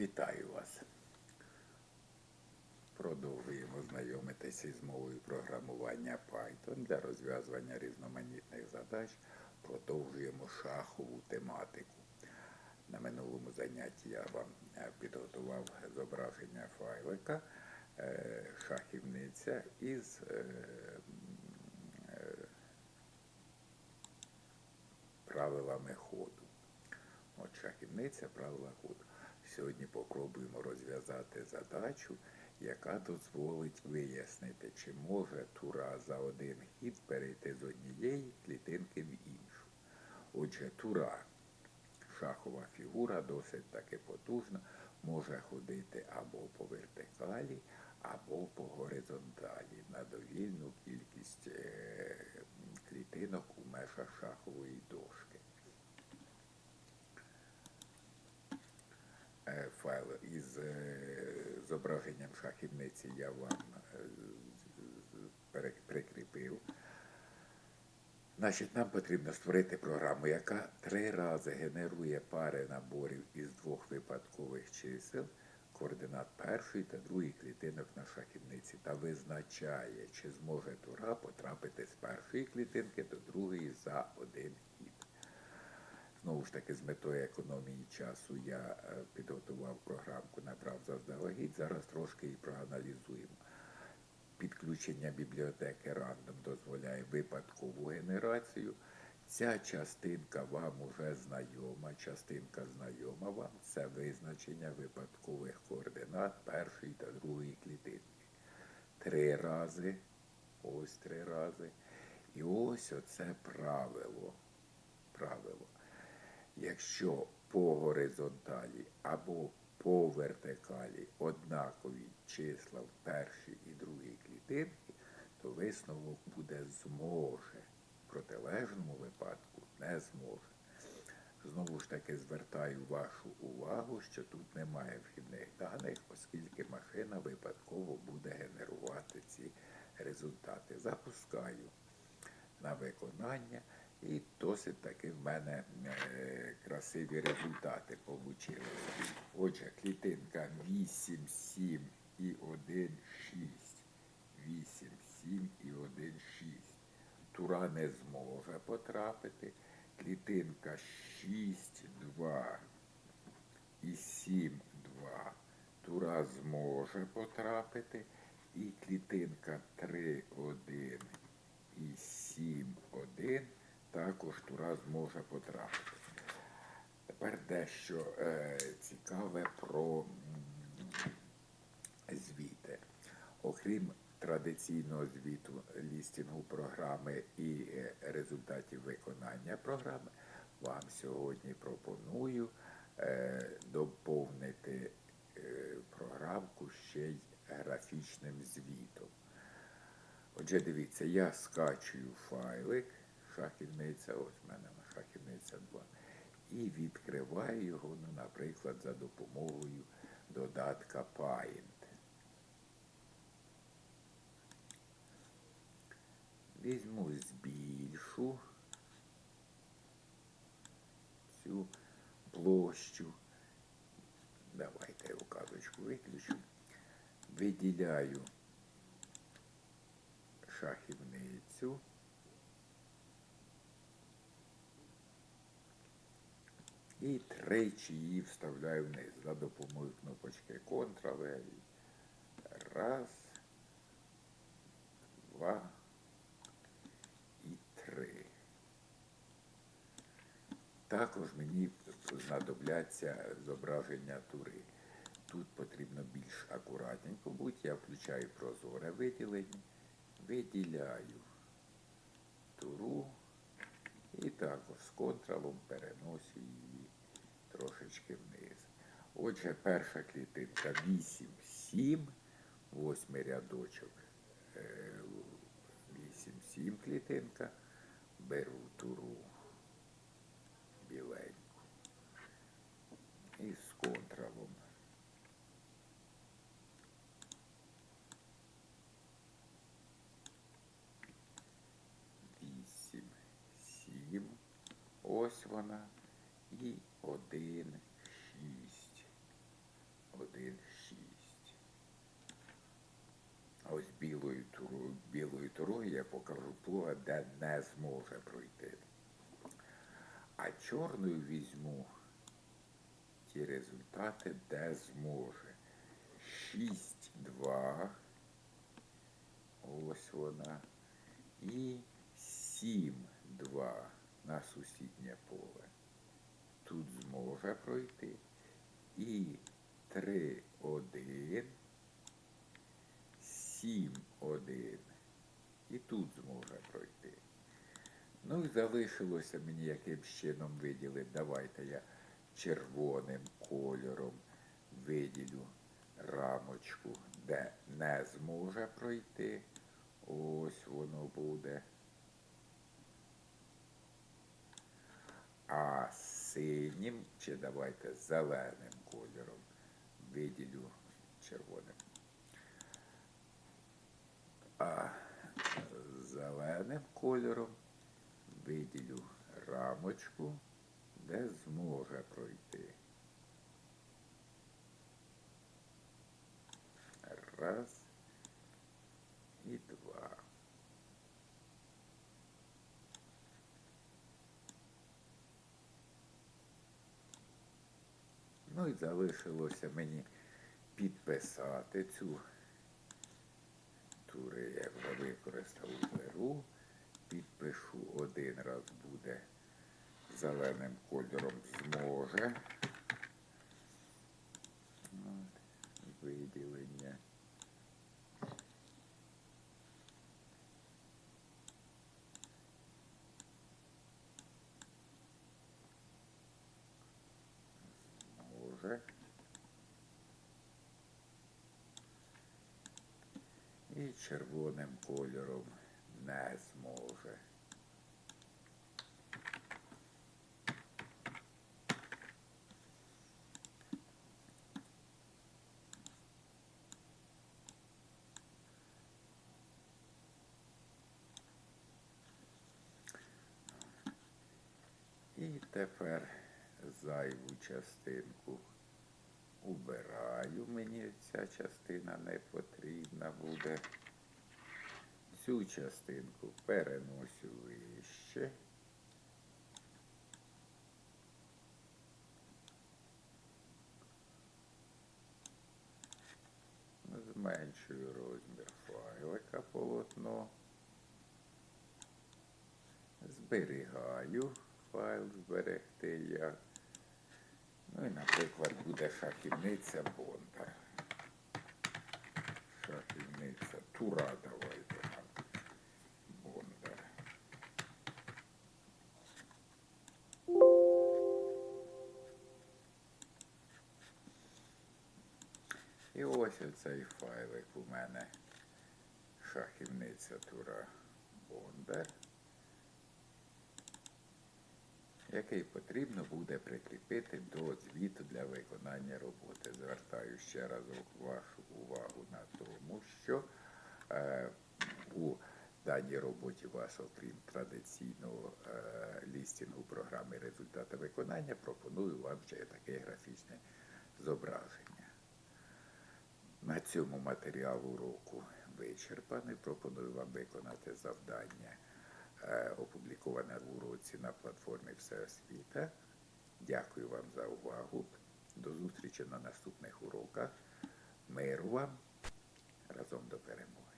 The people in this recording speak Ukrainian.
Вітаю вас. Продовжуємо знайомитися із мовою програмування Python для розв'язування різноманітних задач. Продовжуємо шахову тематику. На минулому занятті я вам е, підготував зображення файлика е, шахівниця із е, правилами ходу. От шахівниця правила ходу. Сьогодні попробуємо розв'язати задачу, яка дозволить вияснити, чи може тура за один хід перейти з однієї клітинки в іншу. Отже, тура, шахова фігура, досить таки потужна, може ходити або по вертикалі, або по горизонталі на довільну кількість е, клітинок у межах шахової дошки. Е, файл із е, зображенням шахівниці я вам е, прикріпив. Значить, нам потрібно створити програму, яка три рази генерує пари наборів із двох випадкових чисел, координат першої та другої клітинок на шахівниці та визначає, чи зможе тура потрапити з першої клітинки до другої за один. Знову ж таки, з метою економії часу я е, підготував програмку, набрав заздалегідь. Зараз трошки її проаналізуємо. Підключення бібліотеки Random дозволяє випадкову генерацію. Ця частинка вам уже знайома, частинка знайома вам це визначення випадкових координат першої та другої клітинки. Три рази, ось три рази. І ось оце правило. Правило. Якщо по горизонталі або по вертикалі однакові числа в першій і другій клітинці, то висновок буде зможе. В протилежному випадку не зможе. Знову ж таки звертаю вашу увагу, що тут немає вхідних даних, оскільки машина випадково буде генерувати ці результати. Запускаю на виконання. І досить таки в мене е, красиві результати вийшли. Отже, клітинка 8, 7 і 1, 6. 8, 7 і 1, 6. Тура не зможе потрапити. Клітинка 6, 2 і 7, 2. Тура зможе потрапити. І клітинка 3, 1 і 7, 1 також тура зможе потрапити. Тепер дещо е, цікаве про звіти. Окрім традиційного звіту лістінгу програми і е, результатів виконання програми, вам сьогодні пропоную е, доповнити е, програмку ще й графічним звітом. Отже, дивіться, я скачую файлик, шахівниця, ось в мене шахівниця 2, і відкриваю його, ну, наприклад, за допомогою додатка Paint. Візьму збільшу цю площу. Давайте я указочку виключу. Виділяю шахівницю. І тричі її вставляю вниз за допомогою кнопочки Ctrl. Раз, два і три. Також мені знадобляться зображення тури. Тут потрібно більш акуратненько бути. Я включаю прозоре виділення, виділяю туру і також з контролом переношу її трошечки вниз. Отже, перша клітинка 8, 7, восьмий рядочок, 8, 7 клітинка, беру туру біленьку і з контролом. Вісім, сім, ось вона, і один, шість. 1, 6. Ось білою турою, білою турою я покажу плуга, де не зможе пройти. А чорною візьму ті результати, де зможе. 6, 2. Ось вона. І 7, 2 на сусіднє поле. Тут зможе пройти. І 3, 1. 7, 1. І тут зможе пройти. Ну і залишилося мені яким чином виділити. Давайте я червоним кольором виділю рамочку, де не зможе пройти. Ось воно буде. А синім, чи давайте зеленим кольором виділю червоним. А зеленим кольором виділю рамочку, де зможе пройти. Раз і два. Ну залишилося мені підписати цю тури, я вже використав беру, підпишу один раз буде зеленим кольором зможе. Виділення. Зможе. І червоним кольором не зможе. І тепер зайву частинку убираю. Мені ця частина не потрібна буде. Цю частинку переносю вище. Зменшую розмір файлика полотно. Зберігаю файл зберегти як. Ну і, наприклад, буде шахівниця Бондар. Шахівниця Тура давайте І ось оцей файлик у мене. Шахівниця Тура Бондар. який потрібно буде прикріпити до звіту для виконання роботи. Звертаю ще раз вашу увагу на тому, що е, у даній роботі вас, окрім традиційного е, лістінгу програми результати виконання, пропоную вам ще таке графічне зображення. На цьому матеріал уроку вичерпаний. Пропоную вам виконати завдання, е, опубліковане в уроці на платформі Всеосвіта. Дякую вам за увагу. До зустрічі на наступних уроках. Миру вам разом до перемоги!